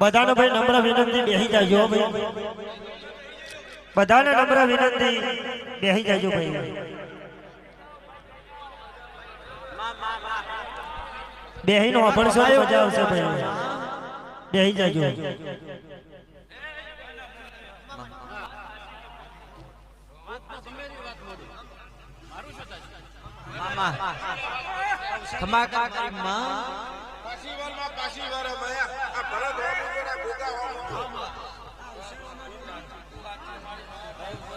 બધાને ભાઈ નમ્ર વિનંતી બેસી હો ભાઈ. બધાને નમ્ર વિનંતી. બેહી જાજો ભાઈ. બેહી નો અભણસો મજા આવશે ભાઈ. બેહી જાજો. મામા ખમા કાકી માં પાછી વારમાં પાછી વાર આ ભરત હોમો જોડે ભેગા હોમો